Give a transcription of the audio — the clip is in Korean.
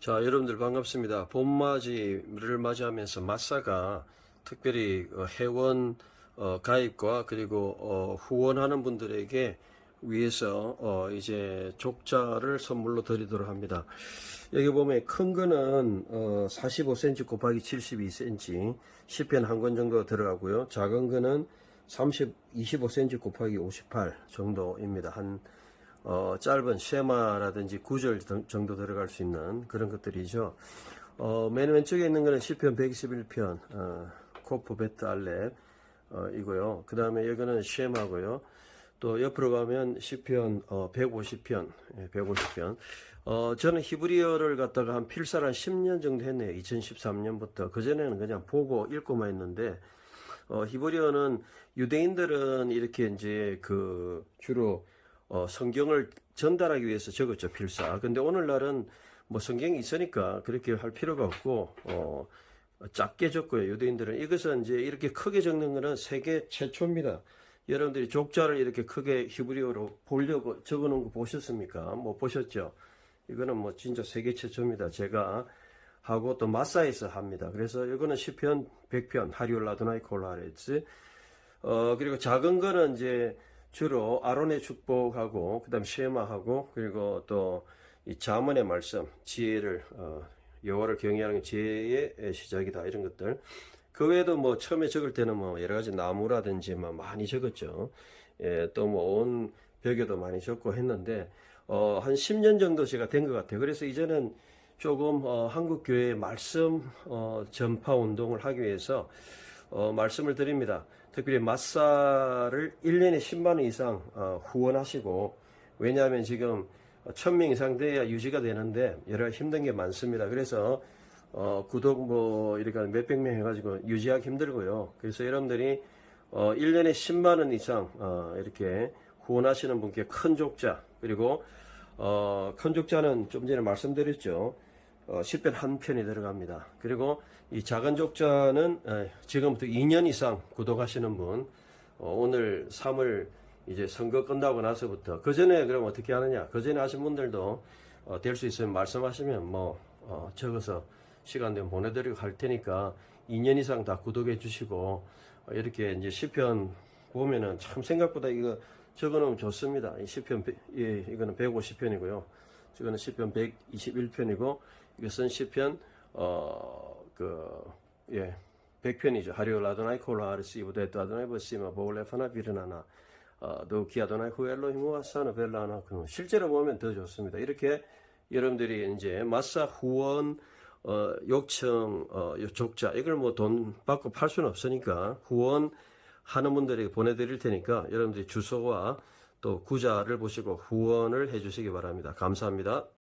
자, 여러분들 반갑습니다. 봄맞이를 맞이하면서 마사가 특별히 어, 회원 어, 가입과 그리고 어, 후원하는 분들에게 위해서 어, 이제 족자를 선물로 드리도록 합니다. 여기 보면 큰 거는 어, 45cm 곱하기 72cm 10편 한 권 정도 들어가고요. 작은 거는 30, 25cm 곱하기 58 정도입니다. 한 어, 짧은 쉐마라든지 구절 등- 정도 들어갈 수 있는 그런 것들이죠. 어, 맨 왼쪽에 있는 거는 10편 121편, 어, 코프 베트 알렙, 어, 이고요. 그 다음에 여기는 쉐마고요. 또 옆으로 가면 10편, 어, 150편, 예, 150편. 어, 저는 히브리어를 갖다가 한 필사를 한 10년 정도 했네요. 2013년부터. 그전에는 그냥 보고 읽고만 했는데, 어, 히브리어는 유대인들은 이렇게 이제 그 주로 어, 성경을 전달하기 위해서 적었죠, 필사. 근데 오늘날은 뭐 성경이 있으니까 그렇게 할 필요가 없고, 어, 작게 적고요, 유대인들은. 이것은 이제 이렇게 크게 적는 거는 세계 최초입니다. 여러분들이 족자를 이렇게 크게 히브리어로 보려고 적어 놓은 거 보셨습니까? 뭐 보셨죠? 이거는 뭐 진짜 세계 최초입니다. 제가 하고 또 마사에서 합니다. 그래서 이거는 10편, 100편, 하리올라도나이 콜라레츠. 어, 그리고 작은 거는 이제 주로 아론의 축복하고, 그 다음 쉐마하고, 그리고 또 이 자문의 말씀, 지혜를, 어, 여호와를 경외하는 게 지혜의 시작이다. 이런 것들. 그 외에도 뭐 처음에 적을 때는 뭐 여러 가지 나무라든지 뭐 많이 적었죠. 예, 또 뭐 온 벽에도 많이 적고 했는데, 어, 한 10년 정도 제가 된 것 같아요. 그래서 이제는 조금, 어, 한국 교회 말씀, 어, 전파 운동을 하기 위해서, 어, 말씀을 드립니다. 특별히 마사를 1년에 10만원 이상, 어, 후원하시고, 왜냐하면 지금 1000명 이상 돼야 유지가 되는데, 여러 힘든 게 많습니다. 그래서, 어, 구독 뭐, 이렇게 몇백 명 해가지고 유지하기 힘들고요. 그래서 여러분들이, 어, 1년에 10만원 이상, 어, 이렇게 후원하시는 분께 큰 족자, 그리고, 어, 큰 족자는 좀 전에 말씀드렸죠. 어, 10편 한 편이 들어갑니다. 그리고 이 작은 족자는 에, 지금부터 2년 이상 구독하시는 분, 어, 오늘 3월 이제 선거 끝나고 나서부터, 그 전에 그럼 어떻게 하느냐? 그 전에 하신 분들도 어, 될 수 있으면 말씀하시면 뭐, 어, 적어서 시간 되면 보내드리고 할 테니까 2년 이상 다 구독해 주시고, 어, 이렇게 이제 10편 보면은 참 생각보다 이거 적어놓으면 좋습니다. 이 10편, 예, 이거는 150편이고요. 이거는 10편 121편이고, 이것은 10편, 어, 그, 예, 100편이죠. 하리오 라도나이 콜라 아르시 이브데또 아도나이 버시마 보울레파나 비르나나, 어, 도키 아도나이 후엘로 히무아사나 벨라나, 그 실제로 보면 더 좋습니다. 이렇게 여러분들이 이제 마사 후원, 어, 요청, 어, 요 족자, 이걸 뭐 돈 받고 팔 수는 없으니까 후원 하는 분들에게 보내드릴 테니까 여러분들이 주소와 또 구자를 보시고 후원을 해주시기 바랍니다. 감사합니다.